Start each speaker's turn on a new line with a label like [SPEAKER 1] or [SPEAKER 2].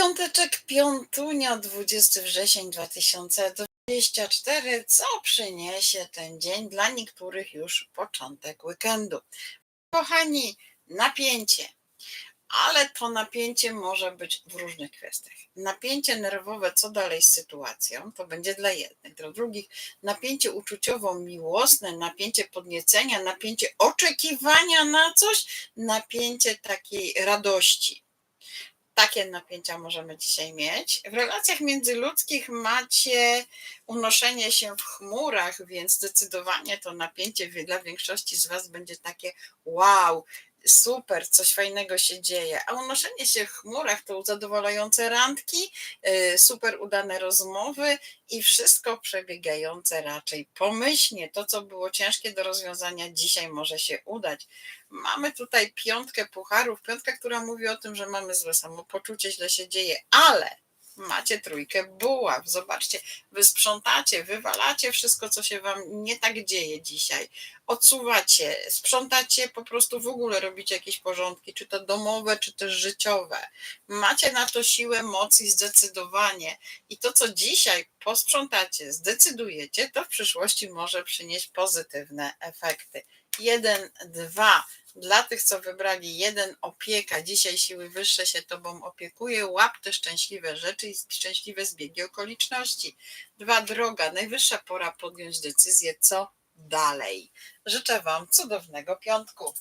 [SPEAKER 1] Piąteczek, piątunia, 20 wrzesień 2024. Co przyniesie ten dzień? Dla niektórych już początek weekendu. Kochani, napięcie. Ale to napięcie może być w różnych kwestiach. Napięcie nerwowe, co dalej z sytuacją, to będzie dla jednych, dla drugich napięcie uczuciowo-miłosne, napięcie podniecenia, napięcie oczekiwania na coś, napięcie takiej radości takie napięcia możemy dzisiaj mieć. W relacjach międzyludzkich macie unoszenie się w chmurach, więc zdecydowanie to napięcie dla większości z Was będzie takie wow, super, coś fajnego się dzieje. A unoszenie się w chmurach to zadowalające randki, yy, super udane rozmowy i wszystko przebiegające raczej pomyślnie. To, co było ciężkie do rozwiązania, dzisiaj może się udać. Mamy tutaj piątkę pucharów, piątkę, która mówi o tym, że mamy złe samopoczucie, źle się dzieje, ale macie trójkę buław. Zobaczcie, wy sprzątacie, wywalacie wszystko, co się wam nie tak dzieje dzisiaj. Odsuwacie, sprzątacie, po prostu w ogóle robicie jakieś porządki, czy to domowe, czy też życiowe. Macie na to siłę, moc i zdecydowanie. I to, co dzisiaj posprzątacie, zdecydujecie, to w przyszłości może przynieść pozytywne efekty. Jeden, dwa. Dla tych, co wybrali jeden opieka, dzisiaj siły wyższe się Tobą opiekuje, łap te szczęśliwe rzeczy i szczęśliwe zbiegi okoliczności. Dwa, droga, najwyższa pora podjąć decyzję, co dalej. Życzę Wam cudownego piątku.